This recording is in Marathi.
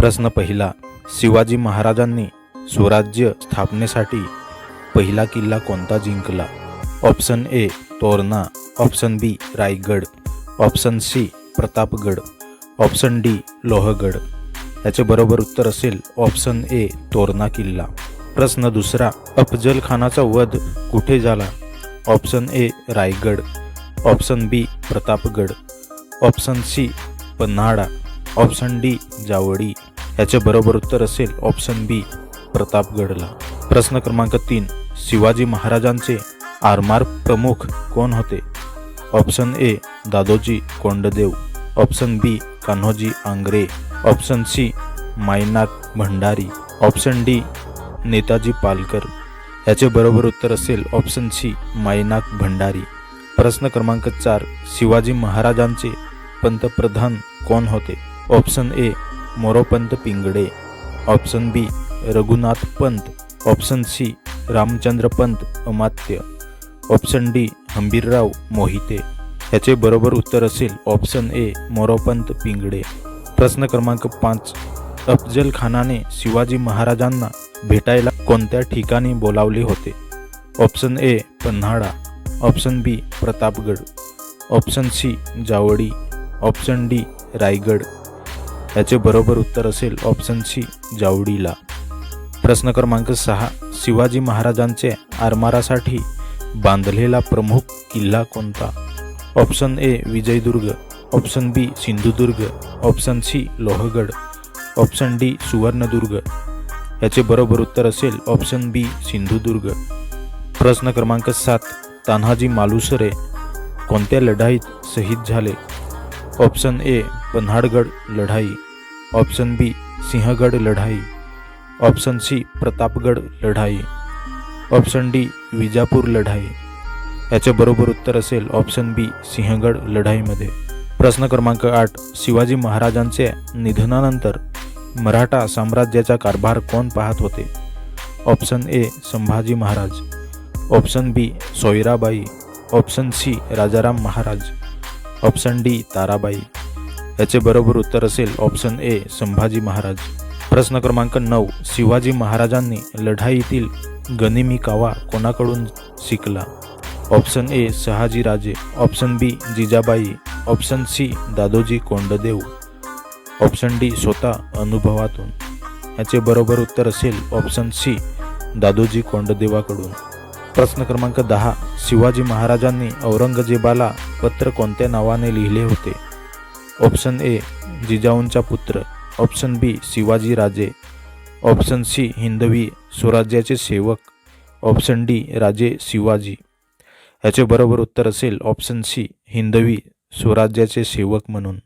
प्रश्न पहिला शिवाजी महाराजांनी स्वराज्य स्थापनेसाठी पहिला किल्ला कोणता जिंकला? Option A Torna. Option B Raigad. Option C Pratapgad. Option D Lohgad. याचे बरोबर उत्तर असेल ऑप्शन ए तोरणा किल्ला. प्रश्न दुसरा अफजल खानाचा वध कुठे झाला? Option A Raigad. Option B Pratapgad. Option C Panhala. Option D Javadi याचे बरोबर उत्तर असेल ऑप्शन बी प्रतापगडला प्रश्न क्रमांक तीन शिवाजी महाराजांचे आरमार प्रमुख कोण होते? Option A Dadoji Konddev. Option B Kanhoji Angre. Option C Mainak Bhandari. Option D Netaji Palkar. याचे बरोबर उत्तर असेल ऑप्शन सी मायनाक भंडारी. प्रश्न क्रमांक चार शिवाजी महाराजांचे पंतप्रधान कोण होते? Option A Moropant Pingle option B Raghunath Pant option C Ramchandra Pant Amatya option D Hambirrao Mohite. याचे बरोबर उत्तर असेल ऑप्शन ए मोरोपंत पिंगडे. प्रश्न क्रमांक पाच अफजल खानाने शिवाजी महाराजांना भेटायला कोणत्या ठिकाणी बोलावले होते? Option A Panhala option B Pratapgad option C Javadi option D Raigad. याचे बरोबर उत्तर असेल ऑप्शन सी जावडीला. प्रश्न क्रमांक सहा शिवाजी महाराजांचे आरमारासाठी बांधलेला प्रमुख किल्ला कोणता? Option A Vijaydurg. Option B Sindhudurg. Option C Lohgad. Option D Suvarnadurg. याचे बरोबर उत्तर असेल ऑप्शन बी सिंधुदुर्ग. प्रश्न क्रमांक सात तान्हाजी मालुसरे कोणत्या लढाईत शहीद झाले? ऑप्शन ए पन्हाळगड लढाई. ऑप्शन बी सिंहगड लढाई. ऑप्शन सी प्रतापगड लढाई. ऑप्शन डी विजापूर लढाई. याचे बरोबर उत्तर असेल ऑप्शन बी सिंहगड लढाईमध्ये. प्रश्न क्रमांक आठ शिवाजी महाराजांच्या निधनानंतर मराठा साम्राज्याचा कारभार कोण पाहत होते? Option A Sambhaji Maharaj. Option B Soyarabai. Option C Rajaram Maharaj. Option D Tarabai. याचे बरोबर उत्तर असेल ऑप्शन ए संभाजी महाराज. प्रश्न क्रमांक नऊ शिवाजी महाराजांनी लढाईतील गनिमी कावा कोणाकडून शिकला? Option A Shahajiraje option B Jijabai. Option C Dadoji Konddev. Option D स्वतः अनुभवातून. याचे बरोबर उत्तर असेल ऑप्शन सी दादोजी कोंडदेवाकडून. प्रश्न क्रमांक दहा शिवाजी महाराजांनी औरंगजेबाला पत्र कोणत्या नावाने लिहिले होते? ऑप्शन ए जिजाऊंचा पुत्र ऑप्शन बी शिवाजी राजे ऑप्शन सी हिंदवी स्वराज्याचे सेवक ऑप्शन डी राजे शिवाजी याचे बरोबर उत्तर असेल ऑप्शन सी हिंदवी स्वराज्याचे सेवक म्हणून.